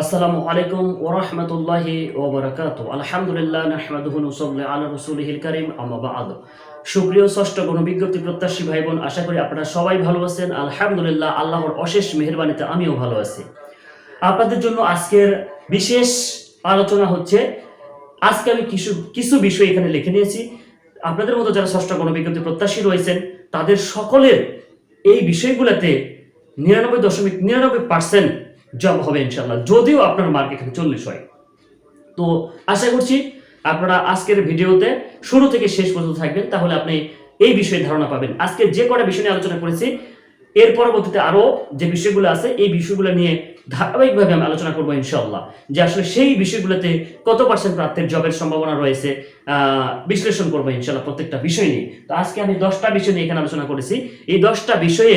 আসসালামু আলাইকুম ওরহমতুল্লাহি ওবরাকাত আলহামদুলিল্লাহ নাহমাদুহু নুসাল্লি আলা রাসূলিহিল কারীম, আম্মা বা'দ। সুপ্রিয় ষষ্ঠ গণবিজ্ঞপ্তি প্রত্যাশী ভাই বোন আশা করি আপনারা সবাই ভালো আছেন। আলহামদুলিল্লাহ আল্লাহর অশেষ মেহেরবানিতে আমিও ভালো আছি। আপনাদের জন্য আজকের বিশেষ আলোচনা হচ্ছে, আজকে আমি কিছু কিছু বিষয় এখানে লিখে নিয়েছি। আপনাদের মতো যারা ষষ্ঠ গণবিজ্ঞপ্তি প্রত্যাশী রয়েছেন, তাদের সকলের এই বিষয়গুলোতে নিরানব্বই দশমিক নিরানব্বই পার্সেন্ট জব হবে ইনশাল্লাহ যদিও আপনার মার্ক এখানে চল্লিশ হয়। তো আশা করছি আপনারা আজকের ভিডিওতে শুরু থেকে শেষ পর্যন্ত থাকবেন, তাহলে আপনি এই বিষয়ে ধারণা পাবেন। আজকে যে কটা বিষয় নিয়ে আলোচনা করেছি, এর পরবর্তীতে আরও যে বিষয়গুলো আছে, এই বিষয়গুলো নিয়ে ধারাবাহিকভাবে আমি আলোচনা করব ইনশাল্লাহ যে আসলে সেই বিষয়গুলোতে কত পার্সেন্ট প্রাপ্তির জবের সম্ভাবনা রয়েছে বিশ্লেষণ করব ইনশাল্লাহ প্রত্যেকটা বিষয় নিয়ে। তো আজকে আমি দশটা বিষয় নিয়ে এখানে আলোচনা করেছি। এই দশটা বিষয়ে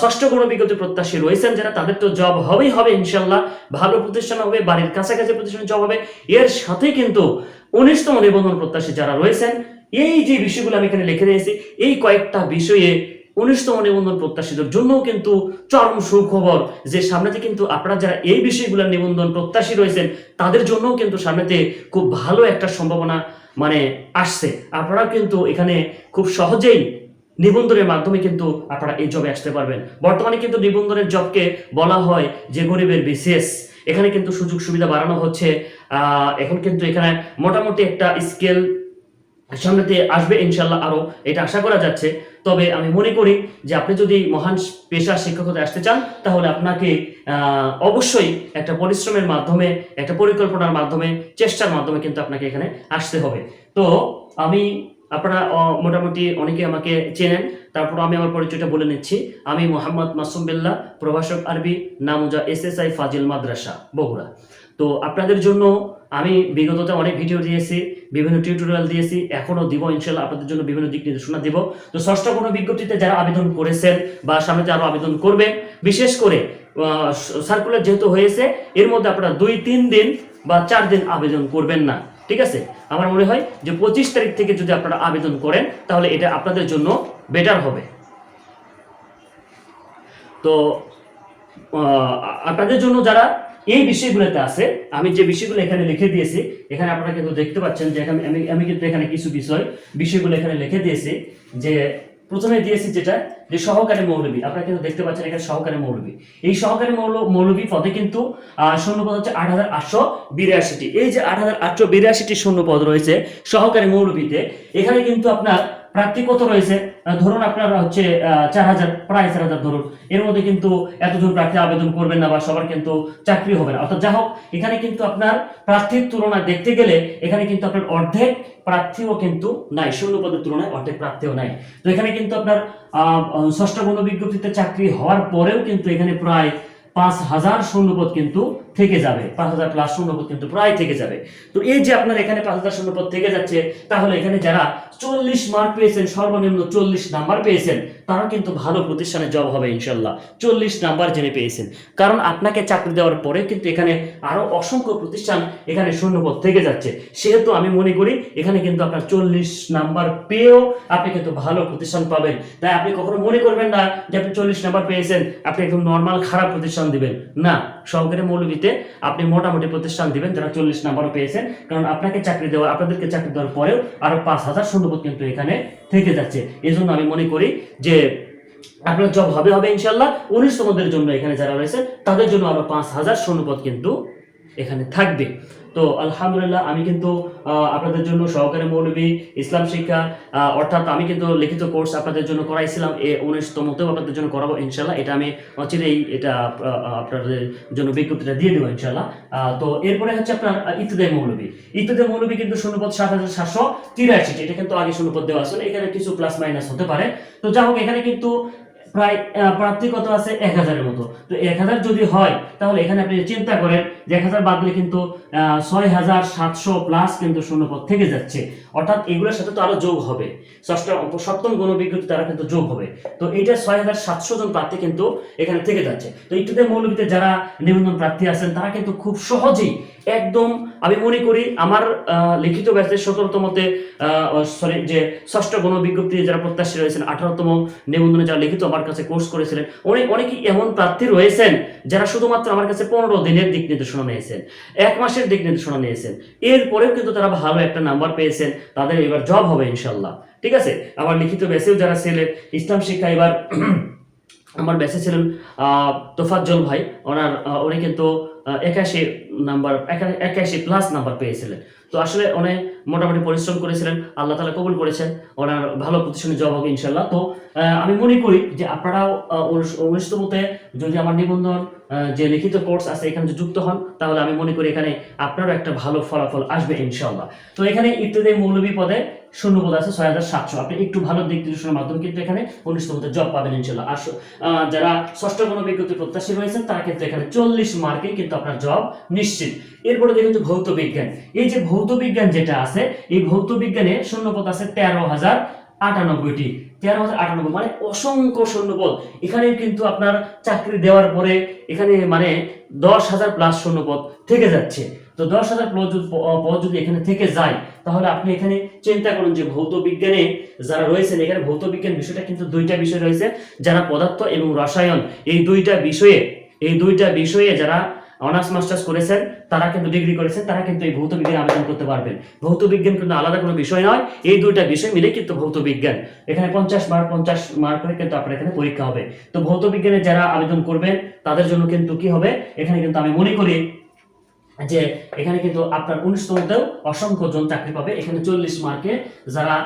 ষষ্ঠ কোনো বিগত প্রত্যাশী রয়েছেন যারা, তাদের তো জব হবেই, হবে ইনশাল্লাহ ভালো প্রতিষ্ঠান হবে, বাড়ির কাছাকাছি প্রতিষ্ঠানে জব হবে। এর সাথে কিন্তু উনিশতম নিবন্ধন প্রত্যাশী যারা রয়েছেন, এই যে বিষয়গুলো আমি এখানে লিখে দিয়েছি, এই কয়েকটা বিষয়ে উনিশতম নিবন্ধন প্রত্যাশীদের জন্য কিন্তু চরম সুখবর যে সামনেতে কিন্তু আপনারা যারা এই বিষয়গুলো নিবন্ধন প্রত্যাশী রয়েছেন, তাদের জন্যও কিন্তু সামনেতে খুব ভালো একটা সম্ভাবনা মানে আসছে। আপনারা কিন্তু এখানে খুব সহজেই নিবন্ধনের মাধ্যমে কিন্তু আপনারা এই জবে আসতে পারবেন। বর্তমানে কিন্তু নিবন্ধনের জবকে বলা হয় যে গরিবের বিশেষ এখানে কিন্তু সুযোগ সুবিধা বাড়ানো হচ্ছে। এখন কিন্তু এখানে মোটামুটি একটা স্কেল সামনেতে আসবে ইনশাল্লাহ আরও। এটা আশা করা যাচ্ছে। তবে আমি মনে করি যে আপনি যদি মহান পেশা শিক্ষক হতে আসতে চান, তাহলে আপনাকে অবশ্যই একটা পরিশ্রমের মাধ্যমে, একটা পরিকল্পনার মাধ্যমে, চেষ্টার মাধ্যমে কিন্তু আপনাকে এখানে আসতে হবে। তো আমি আপনারা মোটামুটি অনেকে আমাকে চেনেন। তারপর আমি আমার পরিচয়টা বলে নিচ্ছি। আমি মোহাম্মদ মাসুম বিল্লাহ প্রভাষক আরবি নামুজা এস এস আই ফাজিল মাদ্রাসা, বগুড়া। তো আপনাদের জন্য আমি বিগততে অনেক ভিডিও দিয়েছি, বিভিন্ন টিউটোরিয়াল দিয়েছি এখনও দিব, ইনশাল্লাহ আপনাদের জন্য বিভিন্ন দিক নির্দেশনা দিব। তো ষষ্ঠ কোনো বিজ্ঞপ্তিতে যারা আবেদন করেছেন বা সামনেতে আরও আবেদন করবেন, বিশেষ করে সার্কুলার যেহেতু হয়েছে, এর মধ্যে আপনারা দুই, তিন দিন বা চার দিন আবেদন করবেন না। ঠিক আছে? আমার মনে হয় যে পঁচিশ তারিখ থেকে যদি আপনারা আবেদন করেন, তাহলে এটা আপনাদের জন্য বেটার হবে। তো আপনাদের জন্য যারা এই বিষয়গুলোতে আছে, আমি যে বিষয়গুলো এখানে লিখে দিয়েছি, এখানে আপনারা কিন্তু দেখতে পাচ্ছেন যে এখানে আমি আমি কিন্তু এখানে কিছু বিষয়, বিষয়গুলো এখানে লিখে দিয়েছি যে প্রথমে দিয়েছি যেটা যে সহকারী মৌলবী। আপনারা কিন্তু দেখতে পাচ্ছেন এখানে সহকারী মৌলবী। এই সহকারী মৌল মৌলবী পদে কিন্তু শূন্যপদ হচ্ছে আট হাজার আটশো বিরাশিটি। এই যে আট হাজার আটশো বিরাশিটি শূন্যপদ রয়েছে সহকারী মৌলবীতে, এখানে কিন্তু আপনার প্রার্থী কত রয়েছে? ধরুন আপনার হচ্ছে চার হাজার, প্রায় চার হাজার ধরুন। এর মধ্যে কিন্তু এতজন প্রার্থী আবেদন করবেন না বা সবার কিন্তু চাকরি হবে না। অর্থাৎ যা হোক এখানে কিন্তু আপনার প্রার্থীর তুলনায় দেখতে গেলে এখানে কিন্তু আপনার অর্ধেক প্রার্থীও কিন্তু নাই, শূন্য পদের তুলনায় অর্ধেক প্রার্থীও নাই। তো এখানে কিন্তু আপনার ষষ্ঠ গণ বিজ্ঞপ্তিতে চাকরি হওয়ার পরেও কিন্তু এখানে প্রায় পাঁচ হাজার শূন্যপদ কিন্তু থেকে যাবে। পাঁচ হাজার প্লাস শূন্যপদ কিন্তু প্রায় থেকে যাবে। তো এই যে আপনার এখানে পাঁচ হাজার শূন্যপদ থেকে যাচ্ছে, তাহলে এখানে যারা চল্লিশ মার্ক পেয়েছেন, সর্বনিম্ন চল্লিশ নাম্বার পেয়েছেন তারা কিন্তু ভালো প্রতিষ্ঠানে জব হবে ইনশাল্লাহ। চল্লিশ নাম্বার জেনে পেয়েছেন। কারণ আপনাকে চাকরি দেওয়ার পরে কিন্তু এখানে আরও অসংখ্য প্রতিষ্ঠান এখানে শূন্যপদ থেকে যাচ্ছে। সেহেতু আমি মনে করি এখানে কিন্তু আপনার চল্লিশ নাম্বার পেয়েও আপনি কিন্তু ভালো প্রতিষ্ঠান পাবেন। তাই আপনি কখনো মনে করবেন না যে আপনি চল্লিশ নাম্বার পেয়েছেন, আপনি একদম নর্মাল খারাপ প্রতিষ্ঠান দিবেন। না, সহকারী মৌলবীতে আপনি মোটামুটি প্রতিষ্ঠান দিবেন যারা চল্লিশ নাম্বারও পেয়েছেন। কারণ আপনাকে চাকরি দেওয়া, আপনাদেরকে চাকরি দেওয়ার পরেও আরও পাঁচ হাজার শূন্যপদ কিন্তু এখানে থেকে যাচ্ছে। এই জন্য আমি মনে করি যে আপনার জব হবে হবে ইনশাল্লাহ। উনিশতমদের জন্য এখানে যারা রয়েছে, তাদের জন্য আরও পাঁচ হাজার শূন্যপদ কিন্তু এখানে থাকবে। তো আলহামদুলিল্লাহ, আমি কিন্তু আপনাদের জন্য সহকারী মৌলবী, ইসলাম শিক্ষা অর্থাৎ আমি কিন্তু লিখিত কোর্স আপনাদের জন্য করাইছিলাম, এ উনিশতমতেও আপনাদের জন্য করাবো ইনশাল্লাহ এটা আমি অচিরেই এটা আপনাদের জন্য বিজ্ঞপ্তিটা দিয়ে দেবো ইনশাল্লাহ তো এরপরে হচ্ছে আপনার ইত্যাদি মৌলবী। ইত্যাদি মৌলবী কিন্তু শূন্যপদ সাত হাজার সাতশো তিরাশিটি, এটা কিন্তু আগে শূন্যপদ দেওয়া আছে, এখানে কিছু প্লাস মাইনাস হতে পারে। তো যা হোক, এখানে কিন্তু প্রায় প্রার্থী কত আছে? এক হাজারের মতো। তো এক হাজার যদি হয়, তাহলে এখানে আপনি চিন্তা করেন যে এক হাজার বাদলে কিন্তু ছয় হাজার সাতশো প্লাস কিন্তু শূন্যপদ থেকে যাচ্ছে। অর্থাৎ এগুলোর সাথে তো আরও যোগ হবে। ষষ্ঠ, সপ্তম গণবিজ্ঞপ্তি তারা কিন্তু যোগ হবে। তো এইটা ছয় হাজার সাতশো জন প্রার্থী কিন্তু এখানে থেকে যাচ্ছে। তো একটুতে মৌলবীতে যারা নিবন্ধন প্রার্থী আছেন, তারা কিন্তু খুব সহজেই একদম আমি মনে করি আমার লিখিত ব্যাচের সতেরোতমতে সরি যে ষষ্ঠ গণ বিজ্ঞপ্তি যারা প্রত্যাশী রয়েছেন, আঠারোতম নিবন্ধনে যারা লিখিত আমার কাছে কোর্স করেছিলেন, অনেক, অনেকেই এমন প্রার্থী রয়েছেন যারা শুধুমাত্র আমার কাছে পনেরো দিনের দিক নির্দেশনা নিয়েছেন, এক মাসের দিক নির্দেশনা নিয়েছেন। এরপরেও কিন্তু তারা ভালো একটা নাম্বার পেয়েছেন, তাদের এবার জব হবে ইনশাল্লাহ ঠিক আছে? আমার লিখিত ব্যাচেও যারা ছিলেন, ইসলাম শিক্ষা এবার, আমার ব্যাচে ছিলেন তোফাজ্জল ভাই, ওনার উনি কিন্তু একাশি নাম্বার একাশি প্লাস নাম্বার পেয়েছিলেন। তো আসলে উনি মোটামুটি পরিশ্রম করেছিলেন, আল্লাহ তালা কবুল করেছেন, ওনার ভালো প্রতিষ্ঠানে জব হবে ইনশাল্লাহ তো আমি মনে করি যে আপনারাও অনুষ্ঠমতে যদি আমার নিবন্ধন যে লিখিত কোর্স আছে, এখানে যুক্ত হন, তাহলে আমি মনে করি এখানে আপনারও একটা ভালো ফলাফল আসবে ইনশাল্লাহ তো এখানে ইত্যাদি মৌলবী পদে শূন্য পদ আছে ছয় হাজার সাতশো। আপনি একটু ভালো দিক নির্দেশনার মাধ্যমে কিন্তু এখানে অনুষ্ঠমতে জব পাবেন ইনশাল্লাহ আর যারা ষষ্ঠ কোনো বিজ্ঞপ্তি প্রত্যাশী রয়েছেন, তারা কিন্তু এখানে চল্লিশ মার্কে কিন্তু আপনার জব নিশ্চিত। এরপরে দেখুন যে ভৌত বিজ্ঞান। এই যে ভৌত বিজ্ঞান যেটা আছে, এই ভৌত বিজ্ঞানে শূন্য পদ আছে তেরো হাজার আটানব্বইটি, তেরো হাজার আটানব্বই মানে অসংখ্য শূন্যপদ এখানে কিন্তু আপনার চাকরি দেওয়ার পরে এখানে মানে দশ হাজার প্লাস শূন্যপদ থেকে যাচ্ছে। তো দশ হাজার পদ যদি এখানে থেকে যায়, তাহলে আপনি এখানে চিন্তা করুন যে ভৌত বিজ্ঞানে যারা রয়েছেন, এখানে ভৌত বিজ্ঞান বিষয়টা কিন্তু দুইটা বিষয় রয়েছে, যারা পদার্থ এবং রসায়ন। এই দুইটা বিষয়ে, এই দুইটা বিষয়ে যারা অনার্স মাস্টার্স করেছেন, তারা কিন্তু ডিগ্রি করেছেন, তারা কিন্তু এই ভৌত বিজ্ঞান আবেদন করতে পারবেন। ভৌত বিজ্ঞান কিন্তু আলাদা কোনো বিষয় নয়, এই দুইটা বিষয় মিলে কিন্তু ভৌত বিজ্ঞান। এখানে পঞ্চাশ মার্ক পঞ্চাশ মার্ক করে কিন্তু আপনার এখানে পরীক্ষা হবে। তো ভৌত বিজ্ঞানে যারা আবেদন করবেন, তাদের জন্য কিন্তু কি হবে? এখানে কিন্তু আমি মনে করি যে, এখানে কিন্তু আপনার উনিশতমতেও অসংখ্য জন চাকরি পাবে। এখানে চল্লিশ মার্কে যারা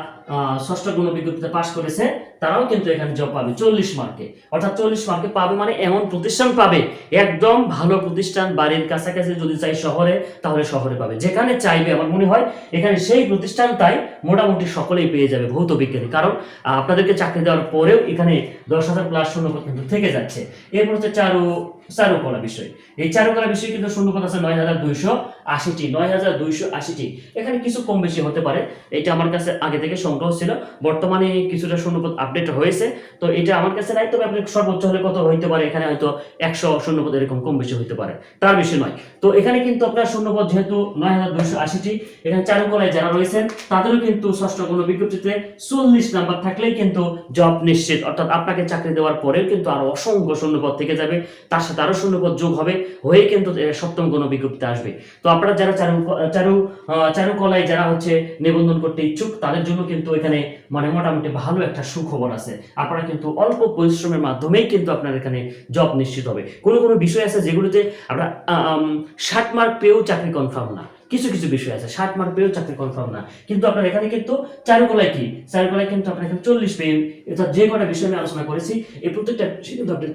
ষষ্ঠ গুণ বিজ্ঞপ্তিতে পাশ করেছে, তারাও কিন্তু এখানে জব পাবে, চল্লিশ মার্কে অর্থাৎ চল্লিশ মার্কে পাবে মানে এমন প্রতিষ্ঠান পাবে, একদম ভালো প্রতিষ্ঠান, বাড়ির কাছাকাছি যদি চাই শহরে, তাহলে শহরে পাবে। যেখানে চাইবে, আমার মনে হয়, এখানে সেই প্রতিষ্ঠানটাই মোটামুটি সকলেই পেয়ে যাবে, ভৌত বিজ্ঞানী। কারণ আপনাদেরকে চাকরি দেওয়ার পরেও এখানে দশ হাজার প্লাস শূন্যপদ কিন্তু থেকে যাচ্ছে। এরপর হচ্ছে চারু, চারুকলা বিষয়। এই চারুকলা বিষয় কিন্তু শূন্যপদ আছে নয় হাজার দুইশো। আশিটি, নয় হাজার দুইশো আশিটি। এখানে কিছু কম বেশি হতে পারে। এটা আমার কাছে আগে থেকে সংগ্রহ ছিল। বর্তমানে কিছুটা শূন্যপদ আপডেট হয়েছে। তো এটা আমার কাছে নাই, তবে আপনি সর্বোচ্চ হলে কত হইতে পারে? এখানে হয়তো একশো শূন্যপদ এরকম কম বেশি হইতে পারে। তার বেশি নয়। তো এখানে কিন্তু আপনার শূন্যপদ যেহেতু নয় হাজার দুইশো আশিটি, এখানে চারুকলায় যারা রয়েছেন, তাদেরও কিন্তু ষষ্ঠ কোনো বিজ্ঞপ্তিতে চল্লিশ নাম্বার থাকলেই কিন্তু জব নিশ্চিত। অর্থাৎ আপনাকে চাকরি দেওয়ার পরেও কিন্তু আরও অসংখ্য শূন্যপদ থেকে যাবে। তার সাথে আরও শূন্যপদ যোগ হবে, হয়ে কিন্তু সপ্তম কোনো বিজ্ঞপ্তি আসবে। তো আপনারা যারা চারু চারু আহ, চারুকলায় যারা হচ্ছে নিবন্ধন করতে ইচ্ছুক তাদের জন্য কিন্তু এখানে মানে মোটামুটি ভালো একটা সুখবর আছে। আপনারা কিন্তু অল্প পরিশ্রমের মাধ্যমেই কিন্তু আপনার এখানে জব নিশ্চিত হবে। কোনো কোনো বিষয় আছে যেগুলোতে আমরা ষাট মার্ক পেয়েও চাকরি কনফার্ম না। কিছু কিছু বিষয় আছে ষাট মার্ক পেয়েও চাকরি কনফার্ম না। কিন্তু আপনার এখানে কিন্তু চারুকলায় কি? চারুকলায় কিন্তু আপনার এখানে চল্লিশ পেয়ে অর্থাৎ যে কটা বিষয় আমি আলোচনা করেছি এই প্রত্যেকটা কিন্তু আপনি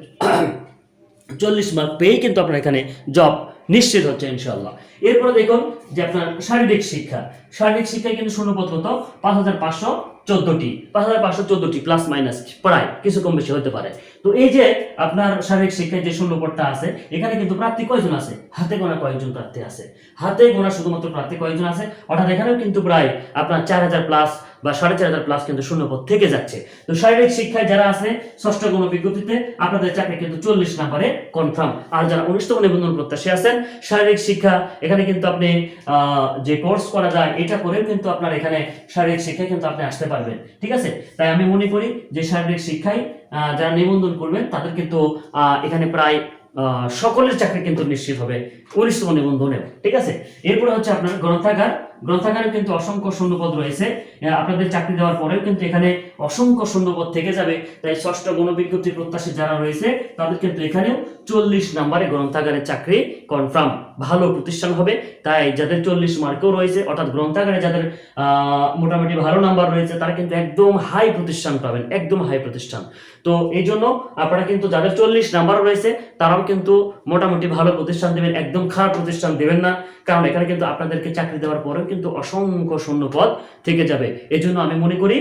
চল্লিশ মার্ক পেয়েই কিন্তু আপনার এখানে জব নিশ্চিত হচ্ছে ইনশাল্লাহ এরপরে দেখুন যে আপনার শারীরিক শিক্ষা। শারীরিক শিক্ষা কিন্তু শূন্যপদ কত? পাঁচ হাজার পাঁচশো চোদ্দটি। পাঁচ হাজার পাঁচশো চোদ্দটি, প্লাস মাইনাস, প্রায়, কিছু কম বেশি হতে পারে। তো এই যে আপনার শারীরিক শিক্ষায় যে শূন্যপদটা আছে, এখানে কিন্তু প্রার্থী কয়জন আছে? হাতে গোনা কয়েকজন প্রার্থী আছে। হাতে গোনা শুধুমাত্র প্রার্থী কয়েকজন আছে? অর্থাৎ এখানেও কিন্তু প্রায় আপনার চার হাজার প্লাস বা সাড়ে চার হাজার প্লাস কিন্তু শূন্যপদ থেকে যাচ্ছে। তো শারীরিক শিক্ষায় যারা আছে, ষষ্ঠ কোন বিজ্ঞপ্তিতে আপনাদের চাকরি কিন্তু চল্লিশ নাম্বারে কনফার্ম আর যারা অনুষ্ঠান নিবন্ধন প্রত্যাশী আছেন, শারীরিক শিক্ষা, এখানে কিন্তু আপনি যে কোর্স করা যায়, এটা করেও কিন্তু আপনার এখানে শারীরিক শিক্ষায় কিন্তু আপনি আসতে পারবেন। ঠিক আছে? তাই আমি মনে করি যে শারীরিক শিক্ষায় যারা নিবন্ধন করবেন, তাদের কিন্তু এখানে প্রায় সকলের চাকরি কিন্তু নিশ্চিত হবে পরিশ্রম নিবন্ধনে ঠিক আছে? এরপরে হচ্ছে আপনার গ্রন্থাগার। গ্রন্থাগারে কিন্তু অসংখ্য শূন্যপদ রয়েছে। আপনাদের চাকরি দেওয়ার পরেও কিন্তু এখানে অসংখ্য শূন্যপদ থেকে যাবে। তাই ষষ্ঠ গণবিজ্ঞপ্তি প্রত্যাশী যারা রয়েছে, তাদের কিন্তু এখানেও চল্লিশ নাম্বারে গ্রন্থাগারের চাকরি কনফার্ম। ভালো প্রতিষ্ঠান হবে। তাই যাদের চল্লিশ মার্কেও রয়েছে, অর্থাৎ গ্রন্থাগারে যাদের মোটামুটি ভালো নাম্বার রয়েছে, তারা কিন্তু একদম হাই প্রতিষ্ঠান পাবেন, একদম হাই প্রতিষ্ঠান। তো এই জন্য আপনারা কিন্তু যাদের চল্লিশ নাম্বার রয়েছে, তারাও কিন্তু মোটামুটি ভালো প্রতিষ্ঠান দেবেন, একদম খারাপ প্রতিষ্ঠান দেবেন না। কারণ এখানে কিন্তু আপনাদেরকে চাকরি দেওয়ার পরেও কিন্তু অসংখ্য শূন্য পদ থেকে যাবে। এই জন্য আমি মনে করি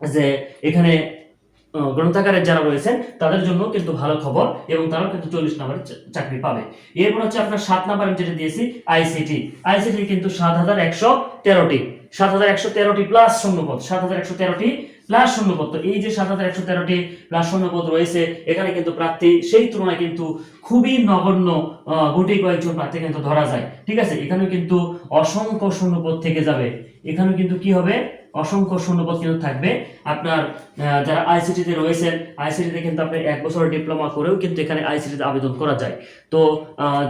যে এখানে আহ, গ্রন্থাগারে যারা রয়েছেন তাদের জন্য কিন্তু ভালো খবর এবং তারাও কিন্তু চল্লিশ নাম্বারের চাকরি পাবে। এরপর হচ্ছে আপনার সাত নাম্বার আমি যেটা দিয়েছি আইসিটি আইসিটি কিন্তু সাত হাজার একশো তেরোটি। সাত হাজার একশো তেরোটি প্লাস শূন্যপদ। সাত হাজার একশো তেরোটি প্লাস শূন্যপদ। তো এই যে সাত হাজার একশো তেরোটি প্লাস শূন্যপদ রয়েছে এখানে কিন্তু প্রার্থী সেই তুলনায় কিন্তু খুবই নগণ্য গুটি কয়েকজন প্রার্থী কিন্তু ধরা যায়। ঠিক আছে? এখানেও কিন্তু অসংখ্য শূন্যপদ থেকে যাবে। এখানে কিন্তু কি হবে? অসংখ্য শূন্যপদ কিন্তু থাকবে। আপনার যারা আইসিটিতে রয়েছেন আইসিটিতে কিন্তু আপনি এক বছরের ডিপ্লোমা করেও কিন্তু এখানে আইসিটিতে আবেদন করা যায়। তো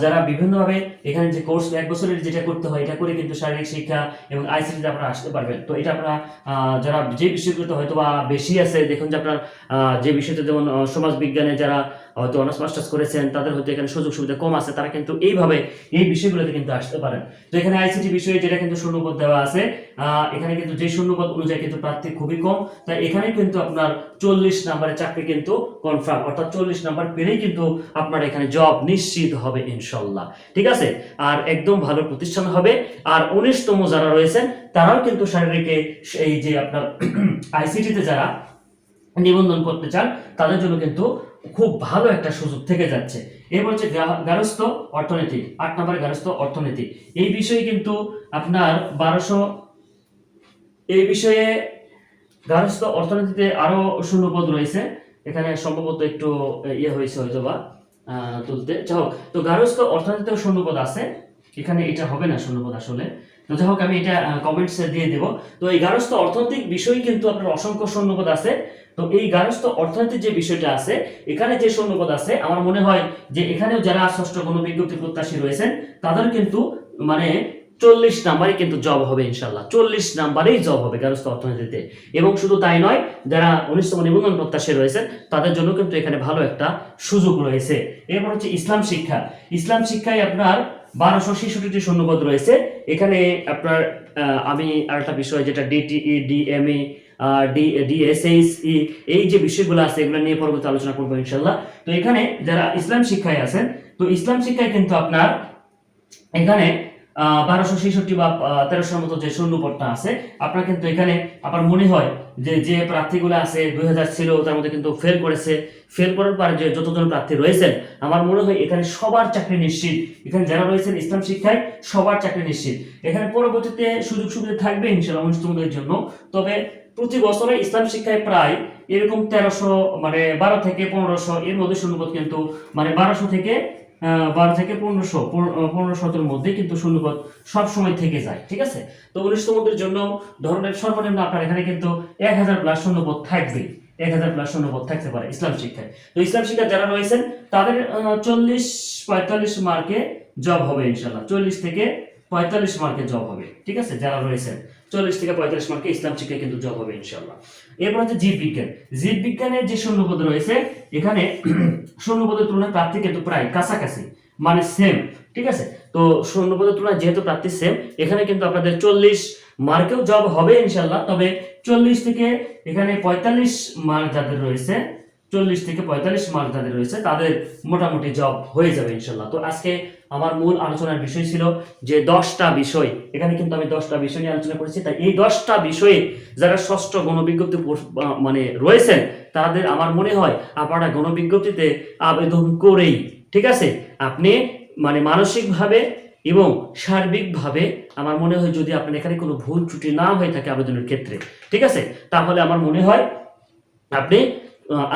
যারা বিভিন্নভাবে এখানে যে কোর্স এক বছরের যেটা করতে হয়, এটা করে কিন্তু শারীরিক শিক্ষা এবং আইসিটিতে আপনারা আসতে পারবেন। তো এটা আপনারা যারা যে বিষয়গুলোতে হয়তো বা বেশি আছে, দেখুন যে আপনার যে বিষয়তে যেমন সমাজ বিজ্ঞানে যারা হয়তো অনার্স মাস্টার্স করেছেন, তাদের হয়তো এখানে সুযোগ সুবিধা কম আছে, তারা কিন্তু এইভাবে এই বিষয়গুলোতে কিন্তু আসতে পারেন। তো এখানে আইসিটি বিষয়ে যেটা কিন্তু শূন্যপদ দেওয়া আছে এখানে কিন্তু যে শূন্যপদ অনুযায়ী কিন্তু প্রার্থী খুবই কম, তাই এখানে কিন্তু আপনার চল্লিশ নাম্বারের চাকরি কিন্তু কনফার্ম অর্থাৎ চল্লিশ নাম্বার পেলেই কিন্তু আপনার এখানে জব নিশ্চিত হবে ইনশাল্লাহ। ঠিক আছে? আর একদম ভালো প্রতিষ্ঠান হবে। আর উনিশতম যারা রয়েছেন, তারাও কিন্তু শারীরিকে এই যে আপনার আইসিটিতে যারা নিবন্ধন করতে চান, তাদের জন্য কিন্তু খুব ভালো একটা সুযোগ থেকে যাচ্ছে। এরপর হচ্ছে গা- গার্হস্থ্য অর্থনীতি, আট নম্বর গার্হস্থ্য অর্থনীতি। এই বিষয়ে কিন্তু আপনার বারোশো, এই বিষয়ে গার্হস্থ্য অর্থনীতিতে আরও শূন্যপদ রয়েছে। এখানে সম্ভবত একটু ইয়ে হয়েছে হয়তো বা তুলতে। যাই হোক, তো গার্হস্থ্য অর্থনীতিতেও শূন্যপদ আছে। এখানে এটা হবে না শূন্যপদ আসলে। যাই হোক, আমি এটা কমেন্টসে দিয়ে দেব। তো এই গার্হস্থ্য অর্থনৈতিক বিষয় কিন্তু আপনার অসংখ্য শূন্যপদ আছে। তো এই গার্হস্থ্য অর্থনীতির যে বিষয়টা আছে, এখানে যে শূন্যপদ আছে, আমার মনে হয় যে এখানেও যারা ষষ্ঠ কোনো বিজ্ঞপ্তি প্রত্যাশী রয়েছেন, তাদের কিন্তু মানে চল্লিশ নাম্বারই কিন্তু জব হবে ইনশাল্লাহ চল্লিশ নাম্বারেই জব হবে গার্হস্থ্য অর্থনীতিতে। এবং শুধু তাই নয়, যারা উনিশতম নিবন্ধন প্রত্যাশী রয়েছেন, তাদের জন্য কিন্তু এখানে ভালো একটা সুযোগ রয়েছে। এরপর হচ্ছে ইসলাম শিক্ষা। ইসলাম শিক্ষায় আপনার বারোশো ছেষট্টিটি শূন্যপদ রয়েছে। এখানে আপনার আমি আরেকটা বিষয়, যেটা ডিটিই ডিএমই ডি ডিএসএইচ এই যে বিষয়গুলো আছে, এগুলো নিয়ে পরবর্তী আলোচনা করব ইনশাল্লাহ তো এখানে যারা ইসলাম শিক্ষায় আছেন, তো ইসলাম শিক্ষায় কিন্তু আপনার এখানে বারোশো ছেষট্টি বা তেরোশোর মতো যে শূন্যপদটা আছে, আপনার কিন্তু এখানে আপনার মনে হয় যে যে প্রার্থীগুলো আছে, দুই হাজার ছিল, তার মধ্যে কিন্তু ফেল করেছে। ফেল করার পরে যে যতজন প্রার্থী রয়েছেন, আমার মনে হয় এখানে সবার চাকরি নিশ্চিত। এখানে যারা রয়েছেন ইসলাম শিক্ষায়, সবার চাকরি নিশ্চিত। এখানে পরবর্তীতে সুযোগ সুবিধা থাকবে ইনশাল্লাহ অনুষ্ঠানদের জন্য। তবে প্রতি বছরে ইসলাম শিক্ষায় প্রায় এরকম তেরোশো মানে বারো থেকে পনেরোশো, এর মধ্যে শূন্যপদ কিন্তু মানে বারোশো থেকে বারো থেকে পনেরোশো পনেরো শতের মধ্যে কিন্তু শূন্যপদ সবসময় থেকে যায়, ঠিক আছে? তো উনিশতমদের জন্য ধরনের সর্বনিম্ন আপনার এখানে কিন্তু এক হাজার প্লাস শূন্যপদ থাকবে, এক হাজার প্লাস শূন্যপদ থাকতে পারে ইসলাম শিক্ষায়। তো ইসলাম শিক্ষা যারা রয়েছেন, তাদের চল্লিশ, পঁয়তাল্লিশ মার্কে জব হবে ইনশাল্লাহ চল্লিশ থেকে পঁয়তাল্লিশ মার্কে জব হবে, ঠিক আছে? যারা রয়েছেন চল্লিশ থেকে পঁয়তাল্লিশ মার্কে ইসলাম শিক্ষায় কিন্তু জব হবে ইনশাল্লাহ এরপর হচ্ছে জীব বিজ্ঞান। জীব বিজ্ঞানের যে শূন্যপদ রয়েছে, এখানে শূন্যপদের তুলনায় প্রার্থী কিন্তু প্রায় কাছাকাছি মানে সেম ঠিক আছে? তো শূন্যপদের তুলনায় যেহেতু প্রার্থী সেম এখানে কিন্তু আপনাদের চল্লিশ মার্কেও জব হবে ইনশাল্লাহ তবে চল্লিশ থেকে এখানে পঁয়তাল্লিশ মার্ক যাদের রয়েছে চল্লিশ থেকে পঁয়তাল্লিশ মার্ক যাদের রয়েছে, তাদের মোটামুটি জব হয়ে যাবে ইনশাল্লাহ। তো আজকে আমার মূল আলোচনার বিষয় ছিল যে দশটা বিষয়। এখানে কিন্তু আমি দশটা বিষয় নিয়ে আলোচনা করেছি, তাই এই দশটা বিষয়ে যারা ষষ্ঠ গণবিজ্ঞপ্তি মানে রয়েছেন, তাদের আমার মনে হয় আপনারা গণবিজ্ঞপ্তিতে আবেদন করেই, ঠিক আছে? আপনি মানে মানসিকভাবে এবং সার্বিকভাবে আমার মনে হয় যদি আপনার এখানে কোনো ভুল ত্রুটি না হয়ে থাকে আবেদনের ক্ষেত্রে, ঠিক আছে? তাহলে আমার মনে হয় আপনি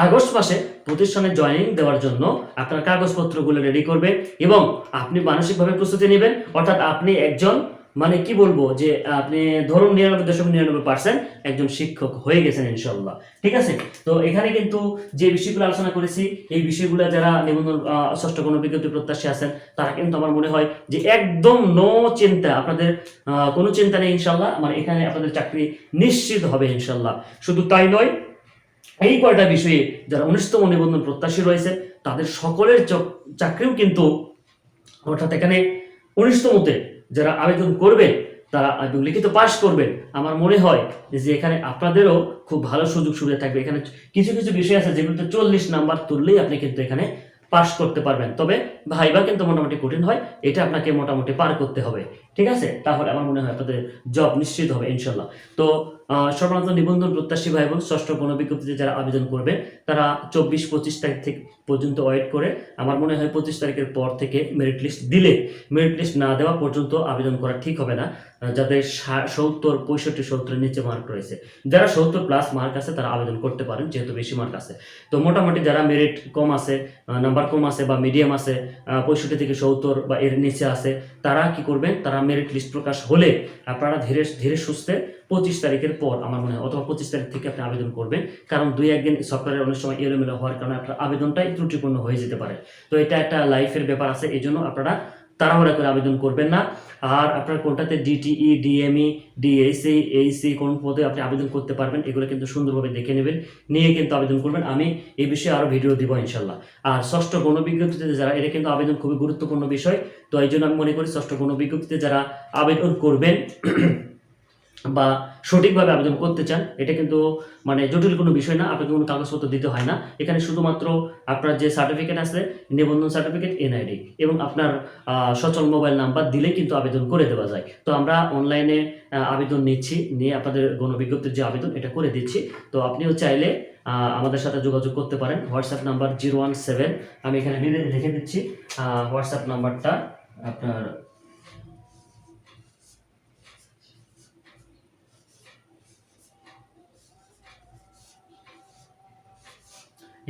আগস্ট মাসে প্রতিষ্ঠানে জয়েনিং দেওয়ার জন্য আপনার কাগজপত্রগুলো রেডি করবেন এবং আপনি মানসিকভাবে প্রস্তুতি নেবেন। অর্থাৎ আপনি একজন মানে কি বলব যে আপনি ধরুন নিরানব্বই দশমিক নিরানব্বই পার্সেন্ট একজন শিক্ষক হয়ে গেছেন ইনশাল্লাহ ঠিক আছে? তো এখানে কিন্তু যে বিষয়গুলো আলোচনা করেছি, এই বিষয়গুলো যারা নিবন্ধন ষষ্ঠ কোনো বিজ্ঞপ্তি প্রত্যাশী আছেন, তারা কিন্তু আমার মনে হয় যে একদম নো চিন্তা, আপনাদের কোনো চিন্তা নেই ইনশাল্লাহ মানে এখানে আপনাদের চাকরি নিশ্চিত হবে ইনশাল্লাহ শুধু তাই নয় এই কয়টা বিষয়ে যারা উনিশতম নিবন্ধন প্রত্যাশী রয়েছে, তাদের সকলের চক- চাকরিও কিন্তু অর্থাৎ এখানে উনিশতমতে যারা আবেদন করবেন তারা লিখিত পাশ করবেন আমার মনে হয় যে এখানে আপনাদেরও খুব ভালো সুযোগ সুবিধা থাকবে। এখানে কিছু কিছু বিষয় আছে যেগুলোতে চল্লিশ নাম্বার তুললেই আপনি কিন্তু এখানে পাশ করতে পারবেন। তবে ভাইবা কিন্তু মোটামুটি কঠিন হয়, এটা আপনাকে মোটামুটি পার করতে হবে। ঠিক আছে? তাহলে আমার মনে হয় আপনাদের জব নিশ্চিত হবে ইনশাল্লাহ তো সর্বনান্ত নিবন্ধন প্রত্যাশী ভাই বোন, ষষ্ঠ গণবিজ্ঞপ্তিতে যারা আবেদন করবে, তারা চব্বিশ পঁচিশ তারিখ থেকে পর্যন্ত ওয়েট করে, আমার মনে হয় পঁচিশ তারিখের পর থেকে মেরিট লিস্ট দিলে মেরিট লিস্ট না দেওয়া পর্যন্ত আবেদন করা ঠিক হবে না। যাদের সত্তর, পঁয়ষট্টি সত্তরের নিচে মার্ক রয়েছে। যারা সত্তর প্লাস মার্ক আছে, তারা আবেদন করতে পারেন, যেহেতু বেশি মার্ক আছে। তো মোটামুটি যারা মেরিট কম আছে নাম্বার কম আছে বা মিডিয়াম আছে পঁয়ষট্টি থেকে সত্তর বা এর নিচে আছে, তারা কি করবেন? তারা মেরিট লিস্ট প্রকাশ হলে আপনারা ধীরে ধীরে সুস্থে পঁচিশ তারিখের পর আমার মনে হয়, অথবা পঁচিশ তারিখ থেকে আপনি আবেদন করবেন। কারণ দুই, একদিন সফটওয়্যারের অনেক সময় এলোমেলো হওয়ার কারণে আপনার আবেদনটাই ত্রুটিপূর্ণ হয়ে যেতে পারে। তো এটা একটা লাইফের ব্যাপার আছে এই জন্য আপনারা তাড়াহুড়া করে আবেদন করবেন না। আর আপনার কোনটাতে ডিটিই ডিএমই ডিএসি এইসি কোন পদে আপনি আবেদন করতে পারবেন, এগুলো কিন্তু সুন্দরভাবে দেখে নেবেন, নিয়ে কিন্তু আবেদন করবেন। আমি এই বিষয়ে আরও ভিডিও দিব ইনশাল্লাহ আর ষষ্ঠ গণবিজ্ঞপ্তিতে যারা, এটা কিন্তু আবেদন খুবই গুরুত্বপূর্ণ বিষয়, তো এই জন্য আমি মনে করি ষষ্ঠ গণবিজ্ঞপ্তিতে যারা আবেদন করবেন বা সঠিকভাবে আবেদন করতে চান, এটা কিন্তু মানে জটিল কোনো বিষয় না, আপনাকে কোনো কাগজপত্র দিতে হয় না। এখানে শুধুমাত্র আপনার যে সার্টিফিকেট আছে, নিবন্ধন সার্টিফিকেট এনআইডি এবং আপনার সচল মোবাইল নাম্বার দিলে কিন্তু আবেদন করে দেওয়া যায়। তো আমরা অনলাইনে আবেদন নিচ্ছি, নিয়ে আপনাদের গণবিজ্ঞপ্তির যে আবেদন, এটা করে দিচ্ছি। তো আপনিও চাইলে আমাদের সাথে যোগাযোগ করতে পারেন। WhatsApp number zero one seven আমি এখানে লিখে দিচ্ছি। হোয়াটসঅ্যাপ নাম্বারটা আপনার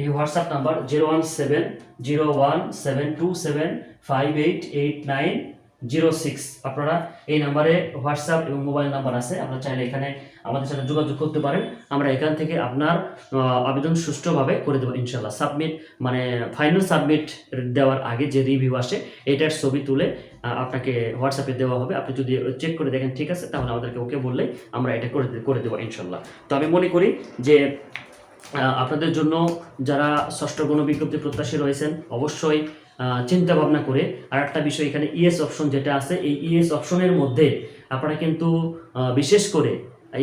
এই WhatsApp number zero one seven zero one seven two seven five eight eight nine zero six আপনারা এই নাম্বারে হোয়াটসঅ্যাপ এবং মোবাইল নাম্বার আছে, আপনারা চাইলে এখানে আমাদের সাথে যোগাযোগ করতে পারেন। আমরা এখান থেকে আপনার আবেদন সুষ্ঠুভাবে করে দেবো ইনশাল্লাহ সাবমিট মানে ফাইনাল সাবমিট দেওয়ার আগে যে রিভিউ আসে, এটার ছবি তুলে আপনাকে হোয়াটসঅ্যাপে দেওয়া হবে। আপনি যদি চেক করে দেখেন ঠিক আছে, তাহলে আমাদেরকে ওকে বললে আমরা এটা করে করে দেবো ইনশাল্লাহ তো আমি মনে করি যে আপনাদের জন্য যারা ষষ্ঠ গণ বিজ্ঞপ্তি প্রত্যাশী রয়েছেন, অবশ্যই চিন্তা ভাবনা করে। আর একটা বিষয় এখানে ইএস অপশন যেটা আছে, এই ইএস অপশনের মধ্যে আপনারা কিন্তু বিশেষ করে,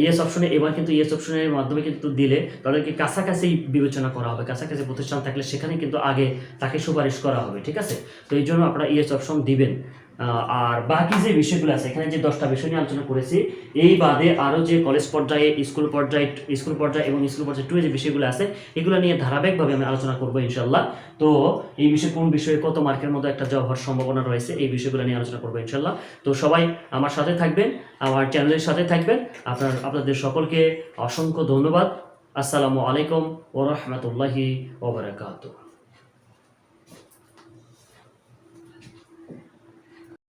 ইএস অপশনে এবার কিন্তু ইএস অপশনের মাধ্যমে কিন্তু দিলে তাদেরকে কাছাকাছি বিবেচনা করা হবে, কাছাকাছি প্রতিষ্ঠান থাকলে সেখানে কিন্তু আগে তাকে সুপারিশ করা হবে, ঠিক আছে? তো এই জন্য আপনারা ইএস অপশন দিবেন। আর বাকি যে বিষয়গুলো আছে, এখানে যে দশটা বিষয় নিয়ে আলোচনা করেছি, এই বাদে আরও যে কলেজ পর্যায়ে স্কুল পর্যায়ে স্কুল পর্যায়ে এবং স্কুল পর্যায়ে টু যে বিষয়গুলো আছে, এগুলো নিয়ে ধারাবাহিকভাবে আমি আলোচনা করব ইনশাল্লাহ তো এই বিষয়ে কোন বিষয়ে কত মার্কের মতো একটা জব হওয়ার সম্ভাবনা রয়েছে, এই বিষয়গুলো নিয়ে আলোচনা করব ইনশাল্লাহ তো সবাই আমার সাথে থাকবেন, আমার চ্যানেলের সাথে থাকবেন। আপনার, আপনাদের সকলকে অসংখ্য ধন্যবাদ। আসসালামু আলাইকুম ও রহমতুল্লাহি ওবরাকাতুহ